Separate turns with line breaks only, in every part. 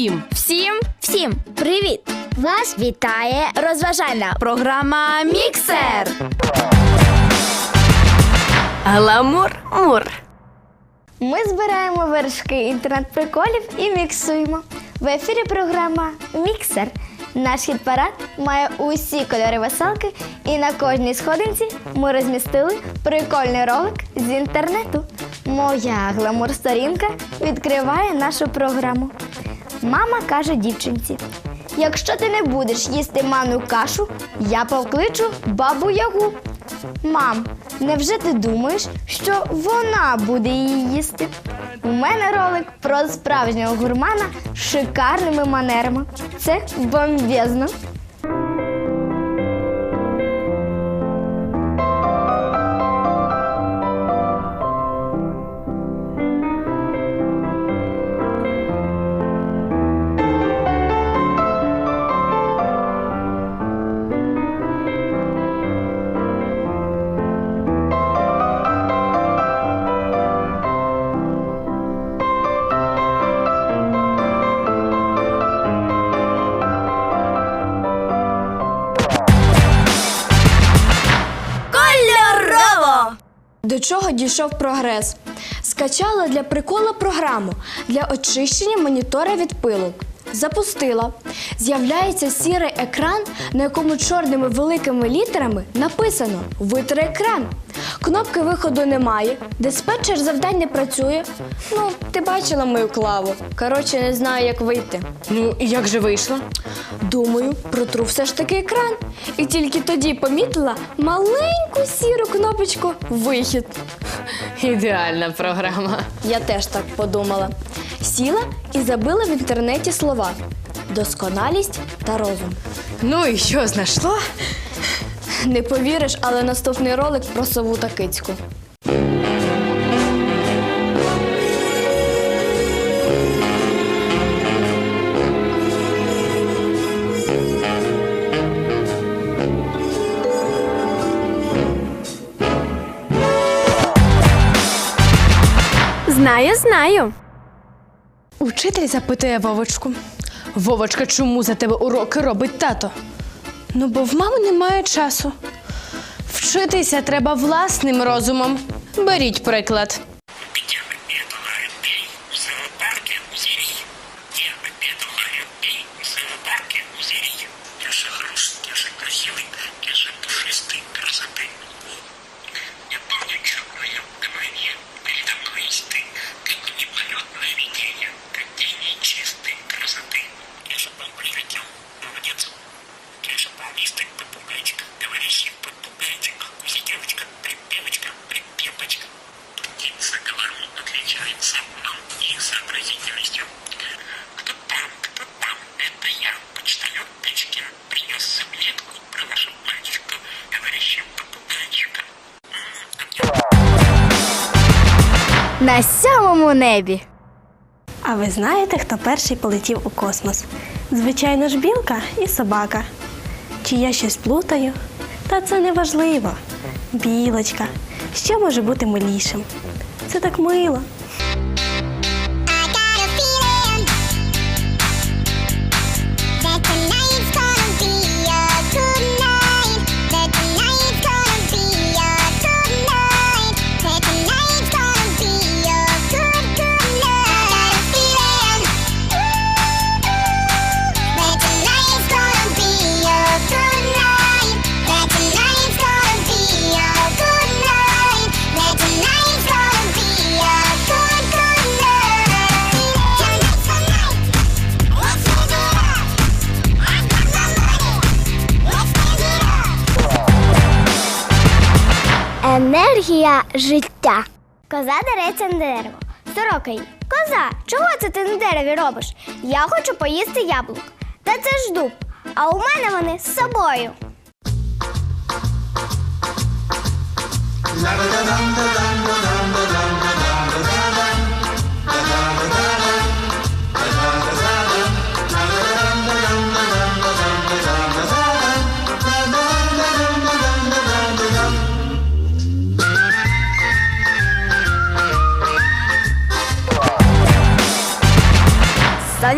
Усім привіт! Вас вітає розважальна програма Міксер.
Гламур мур.
Ми збираємо вершки інтернет-приколів і міксуємо. В ефірі програма Міксер. Наш хіт-парад має усі кольори веселки, і на кожній сходинці ми розмістили прикольний ролик з інтернету. Моя гламур-сторінка відкриває нашу програму. Мама каже дівчинці: якщо ти не будеш їсти ману кашу, я покличу бабу Ягу. Мам, невже ти думаєш, що вона буде її їсти? У мене ролик про справжнього гурмана з шикарними манерами. Це бомбезно.
Чого дійшов прогрес? Скачала для прикола програму для очищення монітора від пилу. Запустила. З'являється сірий екран, на якому чорними великими літерами написано Витри екран. Кнопки виходу немає, диспетчер завдань не працює. Ну, ти бачила мою клаву. Коротше, не знаю, як вийти.
Ну, і як же вийшло?
Думаю, протру все ж таки екран. І тільки тоді помітила маленьку сіру кнопочку Вихід.
Ідеальна програма.
Я теж так подумала. Сіла і забила в інтернеті слова досконалість та розум.
Ну і що знайшло?
Не повіриш, але наступний ролик про сову та кицьку.
Знаю, знаю.
Учитель запитує Вовочку. Вовочка, чому за тебе уроки робить тато? Ну, бо в мами немає часу. Вчитися треба власним розумом. Беріть приклад.
Где красоты. Лишь был прилетел, молодец. Лишь был листок попугайчик, говорящий попугайчик. Сидевочка, припевочка, припепочка. Птица, говорю, отличается умом и сообразительностью. Кто там, кто там, это я, почтальон Печкин, принес заметку про вашего мальчика, говорящего попугайчика.
А На самом небе.
А ви знаєте, хто перший полетів у космос? Звичайно ж, білка і собака. Чи я щось плутаю? Та це не важливо. Білочка. Що може бути милішим? Це так мило.
Енергія життя. Коза дереться на дерево. Сорока їй. Коза, чого це ти на дереві робиш? Я хочу поїсти яблук. Та це ж дуб. А у мене вони з собою.
Сонячний настрій! Я теж анекдотик про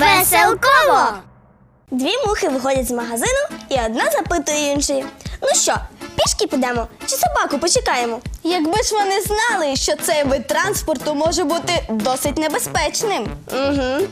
Веселково! Дві мухи виходять з магазину і одна запитує іншої. Ну що, пішки підемо чи собаку почекаємо?
Якби ж вони знали, що цей вид транспорту може бути досить небезпечним.
Угу.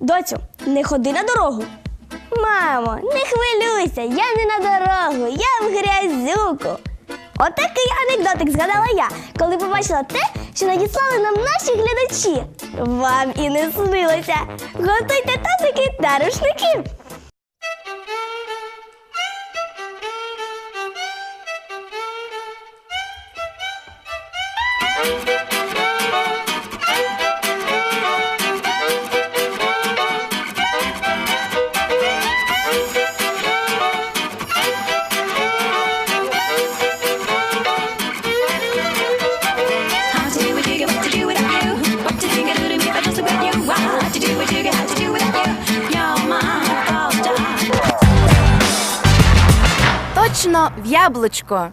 Доцю, не ходи на дорогу. Мамо, не хвилюйся, я не на дорогу, я в грязюку. Отакий анекдотик згадала я, коли побачила те, що надіслали нам наші глядачі. Вам і не снилося. Готуйте тазики та рушники.
Яблучко.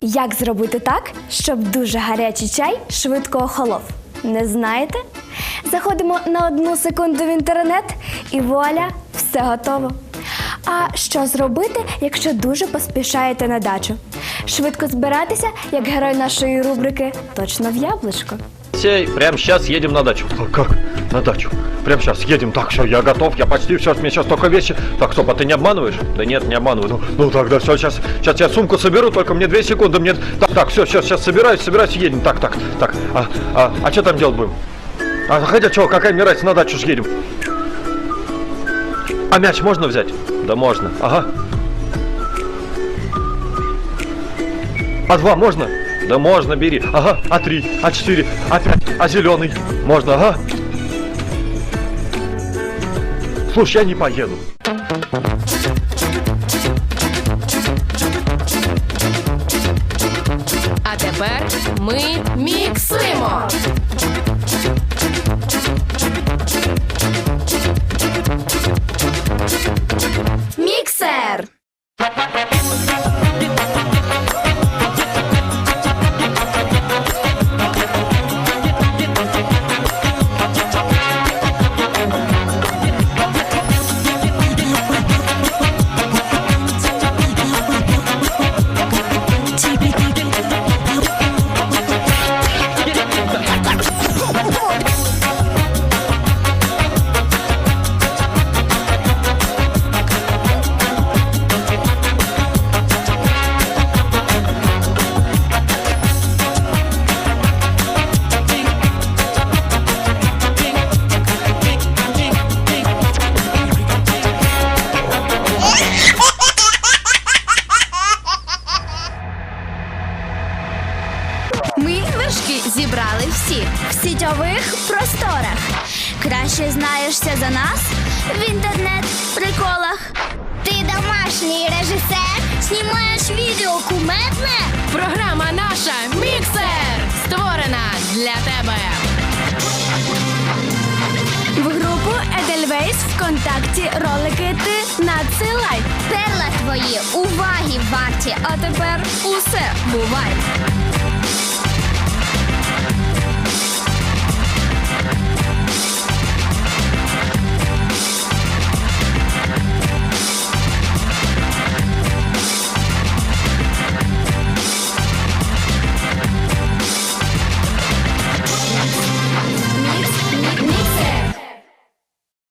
Як зробити так, щоб дуже гарячий чай швидко охолов? Не знаєте? Заходимо на одну секунду в інтернет і вуаля, все готово. А що зробити, якщо дуже поспішаєте на дачу? Швидко збиратися, як герой нашої рубрики Точно в яблучко.
Прямо сейчас едем на дачу. А Как? На дачу. Прямо сейчас едем. Так, все, я готов, я почти все, мне сейчас только вещи. Так, стоп, а ты не обманываешь? Да нет, не обманываю. Ну, ну тогда все, сейчас, сейчас я сумку соберу, только мне две секунды, мне... Так, так, все, сейчас, сейчас собираюсь, собираюсь, едем. Так, так, так. А, а, а что там делать будем? А, хотя что, какая мне разница, на дачу ж едем. А мяч можно взять? Да можно, ага. А два можно? Да можно, бери. Ага, а три, а четыре, а пять, а зеленый. Можно, ага. Не поеду.
А тепер ми міксуємо.
Знаєшся за нас в інтернет-приколах.
Ти домашній режисер, знімаєш відео кумедне.
Програма наша Міксер створена для тебе.
В групу Edelweiss ВКонтакті ролики ти надсилай.
Перла твої уваги варті.
А тепер усе бувай.